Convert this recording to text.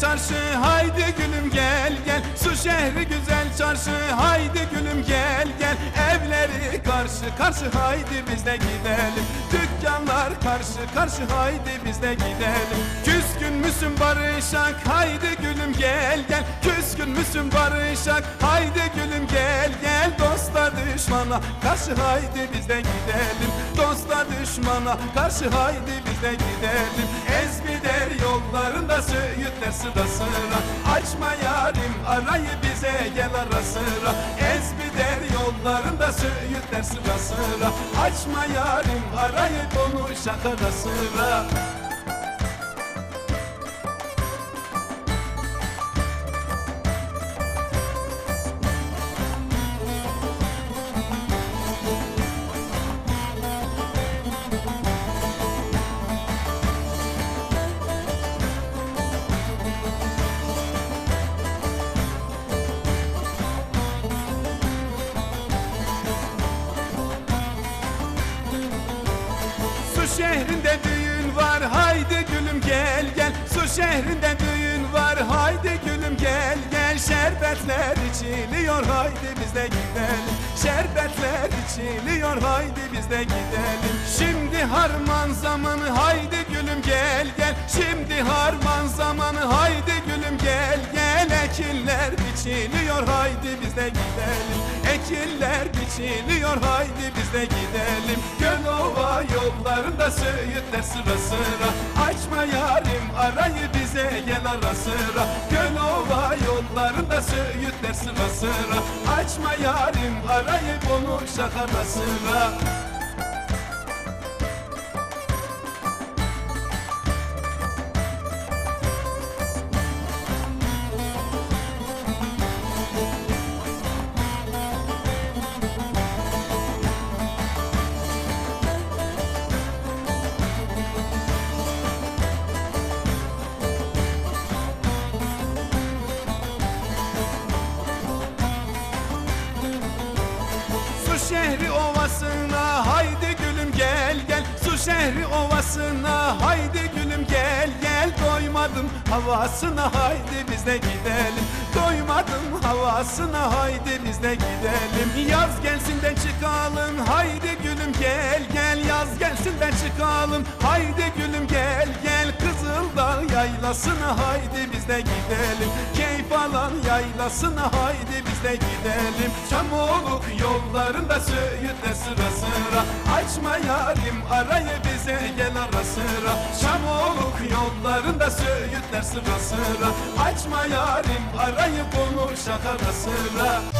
çarşı haydi gülüm gel gel. Su şehri güzel çarşı haydi gülüm gel gel. Evleri karşı karşı haydi biz de gidelim. Dükkanlar karşı karşı haydi biz de gidelim. Küskün müsün barışak haydi gülüm gel gel. Küskün müsün barışak haydi gülüm gel gel. Dostlar düşmana karşı haydi biz de gidelim. Dostlar düşmana karşı haydi biz de gidelim. Ezgider yollarında söğütler sıra sıra. Açma yarim arayı bize gel ara sıra. Ezgider yollarında söğütler sıra sıra. Açma yarim arayı konuşak ara sıra Şehrinde düğün var haydi gülüm gel gel. Su şehrinde düğün var haydi gülüm gel gel. Şerbetler içiliyor haydi biz de gidelim. Şerbetler içiliyor haydi biz de gidelim. Şimdi harman zamanı haydi gülüm gel gel. Şimdi harman zamanı haydi gülüm gel gel. Ekinler biçiliyor haydi biz de gidelim. Ekinler biçiliyor haydi biz de gidelim yollarında söğütler sıra sıra. Açma yarim arayı bize gel ara sıra. Gölova yollarında söğütler sıra sıra. Açma yarim arayı konuşak ara sıra şehri ovasına haydi gülüm gel gel. Su şehri ovasına haydi gülüm gel gel. Doymadım havasına haydi biz de gidelim. Doymadım havasına haydi biz de gidelim. Yaz gelsin de çıkalım. Haydi gülüm gel gel. Yaz gelsin de çıkalım. Haydi gülüm yaylasına haydi biz de gidelim. Keyif alan yaylasına haydi biz de gidelim. Çamoluk yollarında söğütle sıra sıra. Açma yarim arayı bize gel ara sıra. Çamoluk yollarında söğütler sıra sıra. Açma yarim arayı konuşak ara sıra